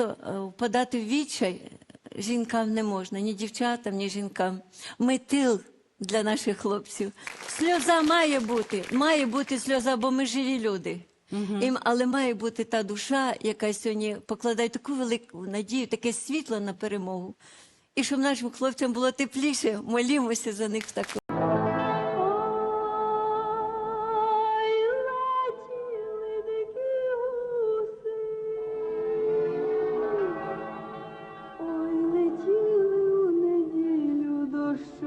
просто е, впадати в відчай жінкам не можна, ні дівчатам, ні жінкам. Ми тил для наших хлопців. Сльоза має бути, має бути сльоза, бо ми живі люди. І, але має бути та душа, яка сьогодні покладає таку велику надію, таке світло на перемогу. І щоб нашим хлопцям було тепліше, молімося за них також.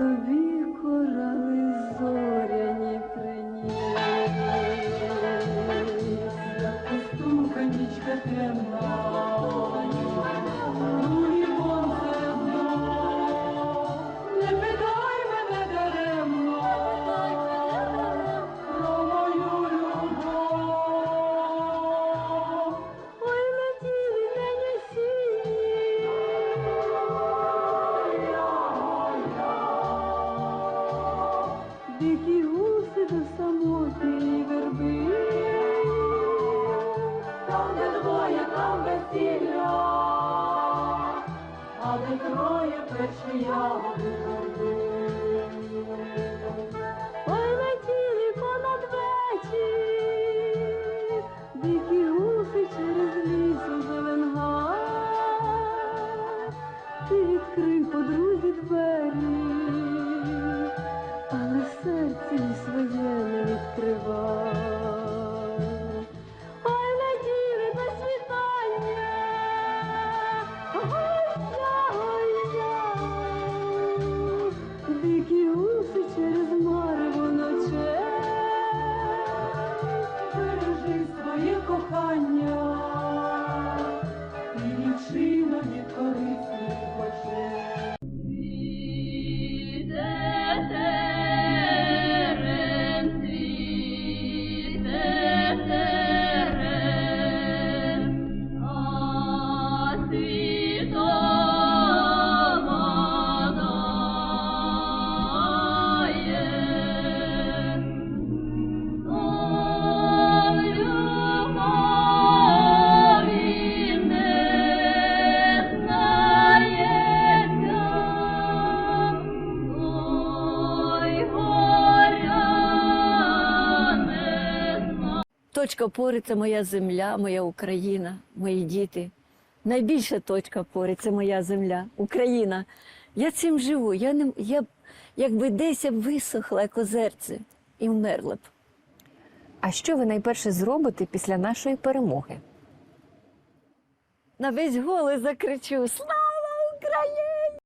tu. Дикі гуси до самотньої верби. Там, де двоє, там весілля, а де троє перші ягоди верби. і дівчина від корисних точка опори – це моя земля, моя Україна, мої діти. Найбільша точка опори – це моя земля, Україна. Я цим живу. Я не я якби десь я б висохла як озерце і вмерла б. А що ви найперше зробите після нашої перемоги? На весь голос закричу Слава Україні!